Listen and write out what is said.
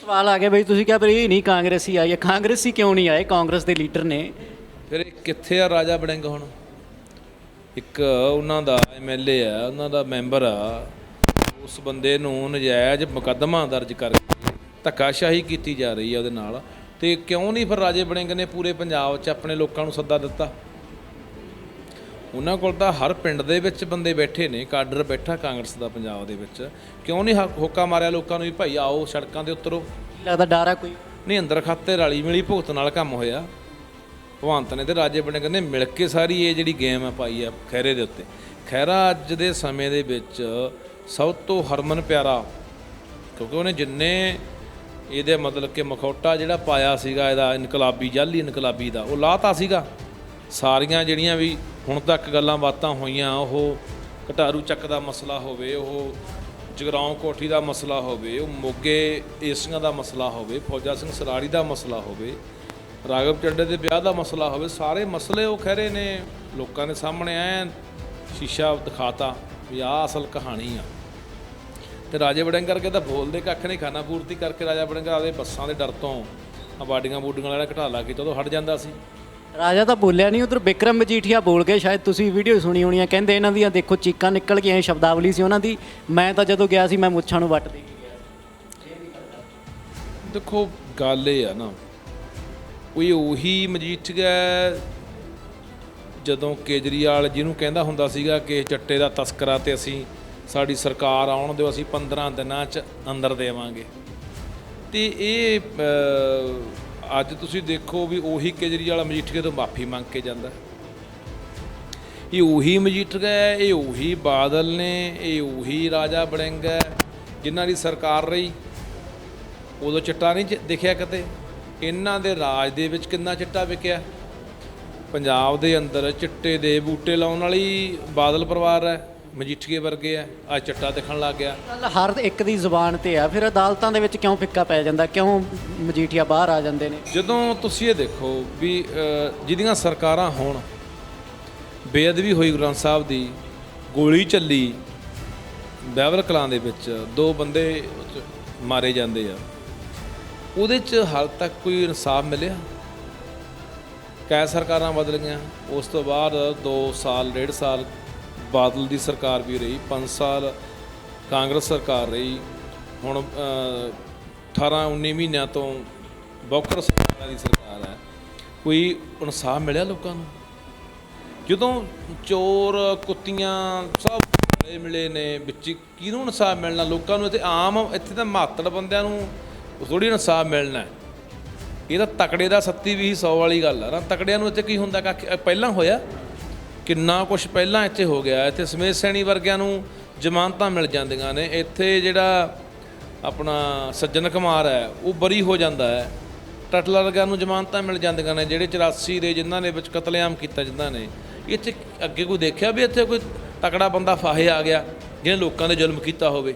ਸਵਾਲ ਆ ਗਿਆ ਬਈ, ਤੁਸੀਂ ਕਿਹਾ ਵੀ ਇਹ ਨਹੀਂ ਕਾਂਗਰਸੀ ਆਈ ਹੈ। ਕਾਂਗਰਸੀ ਕਿਉਂ ਨਹੀਂ ਆਏ? ਕਾਂਗਰਸ ਦੇ ਲੀਡਰ ਨੇ। ਫਿਰ ਇਹ ਕਿੱਥੇ ਆ ਰਾਜਾ ਬੜਿੰਗ ਹੁਣ? ਇੱਕ ਉਹਨਾਂ ਦਾ ਐਮਐਲਏ ਆ, ਉਹਨਾਂ ਦਾ ਮੈਂਬਰ ਆ। ਉਸ ਬੰਦੇ ਨੂੰ ਨਜਾਇਜ਼ ਮੁਕੱਦਮਾ ਦਰਜ ਕਰਕੇ ਧੱਕਾਸ਼ਾਹੀ ਕੀਤੀ ਜਾ ਰਹੀ ਆ ਉਹਦੇ ਨਾਲ। ਤੇ ਕਿਉਂ ਨਹੀਂ ਫਿਰ ਰਾਜੇ ਬੜਿੰਗ ਨੇ ਪੂਰੇ ਪੰਜਾਬ 'ਚ ਆਪਣੇ ਲੋਕਾਂ ਨੂੰ ਸੱਦਾ ਦਿੱਤਾ? ਉਹਨਾਂ ਕੋਲ ਤਾਂ ਹਰ ਪਿੰਡ ਦੇ ਵਿੱਚ ਬੰਦੇ ਬੈਠੇ ਨੇ ਕਾਡਰ ਬੈਠਾ ਕਾਂਗਰਸ ਦਾ ਪੰਜਾਬ ਦੇ ਵਿੱਚ। ਕਿਉਂ ਨਹੀਂ ਹੋਕਾ ਮਾਰਿਆ ਲੋਕਾਂ ਨੂੰ ਵੀ ਭਾਈ ਆਓ ਸੜਕਾਂ ਤੇ ਉਤਰੋ? ਲੱਗਦਾ ਡਰ ਆ ਕੋਈ। ਨਹੀਂ ਅੰਦਰ ਖਾਤੇ ਰਲੀ ਮਿਲੀ ਭੁਗਤ ਨਾਲ ਕੰਮ ਹੋਇਆ। ਭਗਵੰਤ ਨੇ ਤੇ ਰਾਜੇ ਬਣੇ ਕਹਿੰਦੇ ਮਿਲ ਕੇ ਸਾਰੀ ਇਹ ਜਿਹੜੀ ਗੇਮ ਹੈ ਪਾਈ ਆ ਖੈਰੇ ਦੇ ਉੱਤੇ। ਖੈਰਾ ਅੱਜ ਦੇ ਸਮੇਂ ਦੇ ਵਿੱਚ ਸਭ ਤੋਂ ਹਰਮਨ ਪਿਆਰਾ ਕਿਉਂਕਿ ਉਹਨੇ ਜਿੰਨੇ ਇਹਦੇ ਮਤਲਬ ਕਿ ਮਖੌਟਾ ਜਿਹੜਾ ਪਾਇਆ ਸੀਗਾ ਇਹਦਾ ਇਨਕਲਾਬੀ ਜਾਲੀ ਇਨਕਲਾਬੀ ਦਾ ਉਹ ਲਾਤਾ ਸੀਗਾ। ਸਾਰੀਆਂ ਜਿਹੜੀਆਂ ਵੀ ਹੁਣ ਤੱਕ ਗੱਲਾਂ ਬਾਤਾਂ ਹੋਈਆਂ, ਉਹ ਘਟਾਰੂ ਚੱਕ ਦਾ ਮਸਲਾ ਹੋਵੇ, ਉਹ ਜਗਰਾਉਂ ਕੋਠੀ ਦਾ ਮਸਲਾ ਹੋਵੇ, ਉਹ ਮੋਗੇ ਏਸੀਆਂ ਦਾ ਮਸਲਾ ਹੋਵੇ, ਫੌਜਾ ਸਿੰਘ ਸਰਾੜੀ ਦਾ ਮਸਲਾ ਹੋਵੇ ਰਾਗਵ ਚੱਡੇ ਦੇ ਵਿਆਹ ਦਾ ਮਸਲਾ ਹੋਵੇ, ਸਾਰੇ ਮਸਲੇ ਉਹ ਖਹਿਰੇ ਨੇ, ਲੋਕਾਂ ਦੇ ਸਾਹਮਣੇ ਐ ਸ਼ੀਸ਼ਾ ਦਿਖਾਤਾ ਵੀ ਆਹ ਅਸਲ ਕਹਾਣੀ ਆ। ਤੇ ਰਾਜੇ ਵੜਿੰਗਰ ਕਰਕੇ ਤਾਂ ਬੋਲਦੇ ਕੱਖ ਨਹੀਂ ਖਾਣਾ ਪੂਰਤੀ ਕਰਕੇ ਰਾਜਾ ਵੜਿੰਗਰ ਆਦੇ ਬੱਸਾਂ ਦੇ ਡਰ ਤੋਂ ਆਬਾਡੀਆਂ ਬੂਡੀਆਂ ਵਾਲਾ ਘਟਾਲਾ ਕੀਤਾ ਉਦੋਂ ਹਟ ਜਾਂਦਾ ਸੀ। ਰਾਜਾ ਤਾਂ ਬੋਲਿਆ ਨਹੀਂ, ਉਧਰ ਵਿਕਰਮ ਮਜੀਠੀਆ ਬੋਲ ਗਏ, ਸ਼ਾਇਦ ਤੁਸੀਂ ਵੀਡੀਓ ਸੁਣੀ ਹੋਣੀ ਆ, ਕਹਿੰਦੇ ਇਹਨਾਂ ਦੀਆਂ ਦੇਖੋ ਚੀਕਾਂ ਨਿਕਲ ਗਈਆਂ ਸ਼ਬਦਾਵਲੀ ਸੀ ਉਹਨਾਂ ਦੀ। ਮੈਂ ਤਾਂ ਜਦੋਂ ਗਿਆ ਸੀ, ਮੈਂ ਮੁੱਛਾਂ ਨੂੰ ਵੱਟ ਦੇ ਦੇਖੋ, ਗੱਲ ਇਹ ਆ ਨਾ, ਕੋਈ ਉਹੀ ਮਜੀਠੀਆ ਜਦੋਂ ਕੇਜਰੀਵਾਲ ਜਿਹਨੂੰ ਕਹਿੰਦਾ ਹੁੰਦਾ ਸੀਗਾ ਕਿ ਚੱਟੇ ਦਾ ਤਸਕਰਾ ਤੇ ਅਸੀਂ ਸਾਡੀ ਸਰਕਾਰ ਆਉਣ ਦਿਓ, ਅਸੀਂ 15 ਦਿਨਾਂ ਚ ਅੰਦਰ ਦੇਵਾਂਗੇ। ਤੇ ਇਹ ਅੱਜ ਤੁਸੀਂ ਦੇਖੋ ਵੀ ਉਹੀ ਕੇਜਰੀਵਾਲ ਮਜੀਠੀਆ ਤੋਂ ਮਾਫੀ ਮੰਗ ਕੇ ਜਾਂਦਾ। ਇਹ ਉਹੀ ਮਜੀਠੀਆ ਹੈ, ਇਹ ਉਹੀ ਬਾਦਲ ਨੇ, ਇਹ ਉਹੀ ਰਾਜਾ ਬੜਿੰਗ ਹੈ, ਜਿਨ੍ਹਾਂ ਦੀ ਸਰਕਾਰ ਰਹੀ। ਉਦੋਂ ਚਿੱਟਾ ਨਹੀਂ ਚ- ਦਿਖਿਆ ਕਿਤੇ ਇਹਨਾਂ ਦੇ ਰਾਜ ਦੇ ਵਿੱਚ ਕਿੰਨਾ ਚਿੱਟਾ ਵਿਕਿਆ? ਪੰਜਾਬ ਦੇ ਅੰਦਰ ਚਿੱਟੇ ਦੇ ਬੂਟੇ ਲਾਉਣ ਵਾਲੀ ਬਾਦਲ ਪਰਿਵਾਰ ਹੈ। ਮਜੀਠੀਏ ਵਰਗੇ ਆ ਆ ਚਿੱਟਾ ਦਿਖਣ ਲੱਗ ਗਿਆ। ਗੱਲ ਹਰ ਇੱਕ ਦੀ ਜ਼ੁਬਾਨ ਤੇ ਆ ਫਿਰ ਅਦਾਲਤਾਂ ਦੇ ਵਿੱਚ ਕਿਉਂ ਫਿੱਕਾ ਪੈ ਜਾਂਦਾ ਕਿਉਂ ਮਜੀਠੀਆ ਬਾਹਰ ਆ ਜਾਂਦੇ ਨੇ? ਜਦੋਂ ਤੁਸੀਂ ਇਹ ਦੇਖੋ ਵੀ ਅ, ਜਿਹਦੀਆਂ ਸਰਕਾਰਾਂ ਹੋਣ ਬੇਅਦਬੀ ਹੋਈ ਗੁਰੂ ਗ੍ਰੰਥ ਸਾਹਿਬ ਦੀ ਗੋਲੀ ਚੱਲੀ ਬੈਵਲ ਕਲਾਂ ਦੇ ਵਿੱਚ ਦੋ ਬੰਦੇ ਉਹ 'ਚ ਮਾਰੇ ਜਾਂਦੇ ਆ ਉਹਦੇ 'ਚ ਹਾਲ ਤੱਕ ਕੋਈ ਇਨਸਾਫ ਮਿਲਿਆ? ਕੈ ਸਰਕਾਰਾਂ ਬਦਲ ਗਈਆਂ ਉਸ ਤੋਂ ਬਾਅਦ 2 ਸਾਲ ਡੇਢ ਸਾਲ ਬਾਦਲ ਦੀ ਸਰਕਾਰ ਵੀ ਰਹੀ 5 ਸਾਲ ਕਾਂਗਰਸ ਸਰਕਾਰ ਰਹੀ ਹੁਣ ਅ, 18 19 ਮਹੀਨਿਆਂ ਤੋਂ ਬੌਕਰ ਸਰਕਾਰ ਦੀ ਸਰਕਾਰ ਹੈ। ਕੋਈ ਇਨਸਾਫ ਮਿਲਿਆ ਲੋਕਾਂ ਨੂੰ? ਜਦੋਂ ਚੋਰ ਕੁੱਤੀਆਂ ਸਭ ਮਿਲੇ ਮਿਲੇ ਨੇ ਵਿੱਚ ਕਿਹਨੂੰ ਇਨਸਾਫ ਮਿਲਣਾ? ਲੋਕਾਂ ਨੂੰ ਇੱਥੇ ਆਮ ਇੱਥੇ ਤਾਂ ਮਾਤੜ ਬੰਦਿਆਂ ਨੂੰ ਥੋੜੀ ਇਨਸਾਫ ਮਿਲਣਾ ਇਹ ਤਾਂ ਤਕੜੇ ਦਾ ਸੱਤੀ ਵੀ 100 ਵਾਲੀ ਗੱਲ ਆ ਨਾ। ਤਕੜਿਆਂ ਨੂੰ ਇੱਥੇ ਕੀ ਹੁੰਦਾ? ਕੱਖ ਪਹਿਲਾਂ ਹੋਇਆ? ਕਿੰਨਾ ਕੁਝ ਪਹਿਲਾਂ ਇੱਥੇ ਹੋ ਗਿਆ। ਇੱਥੇ ਸਮੇਤ ਸੈਣੀ ਵਰਗਿਆਂ ਨੂੰ ਜ਼ਮਾਨਤਾਂ ਮਿਲ ਜਾਂਦੀਆਂ ਨੇ। ਇੱਥੇ ਜਿਹੜਾ ਆਪਣਾ ਸੱਜਣ ਕੁਮਾਰ ਹੈ, ਉਹ ਬਰੀ ਹੋ ਜਾਂਦਾ ਹੈ। ਟਟਲਾ ਵਰਗਿਆਂ ਨੂੰ ਜ਼ਮਾਨਤਾਂ ਮਿਲ ਜਾਂਦੀਆਂ ਨੇ, ਜਿਹੜੇ 84 ਦੇ ਜਿਨ੍ਹਾਂ ਨੇ ਵਿੱਚ ਕਤਲੇਆਮ ਕੀਤਾ ਜਿਨ੍ਹਾਂ ਨੇ। ਇੱਥੇ ਅੱਗੇ ਕੋਈ ਦੇਖਿਆ ਵੀ ਇੱਥੇ ਕੋਈ ਤਕੜਾ ਬੰਦਾ ਫਾਹੇ ਆ ਗਿਆ, ਜਿਹਨੇ ਲੋਕਾਂ ਦੇ ਜ਼ੁਲਮ ਕੀਤਾ ਹੋਵੇ?